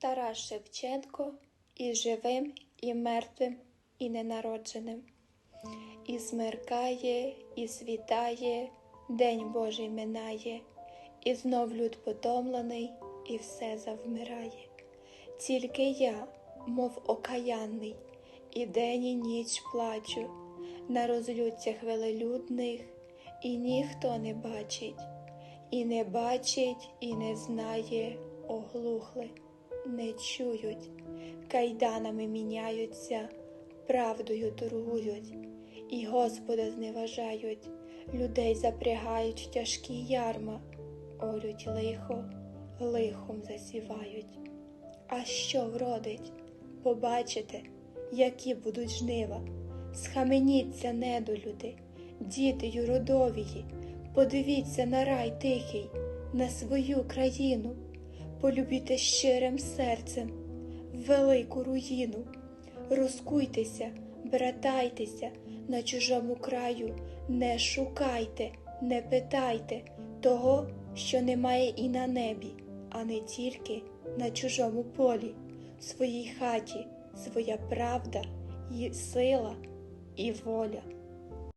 Тарас Шевченко і живим, і мертвим, і ненародженим. І смеркає, і світає, День Божий минає, і знов люд потомлений, і все завмирає. Тільки я, мов окаянний, і день і ніч плачу, на розлюдцях велелюдних, і ніхто не бачить, і не бачить, і не знає, оглухли, не чують, кайданами міняються, правдою торгують, і Господа зневажають, людей запрягають в тяжкі ярма, олють лихо, лихом засівають. А що вродить? Побачите, які будуть жнива. Схаменіться, недолюди, діти юродовії, подивіться на рай тихий, на свою країну, полюбіте щирим серцем велику руїну, розкуйтеся, братайтеся на чужому краю, не шукайте, не питайте того, що немає і на небі, а не тільки на чужому полі, в своїй хаті, своя правда сила і воля.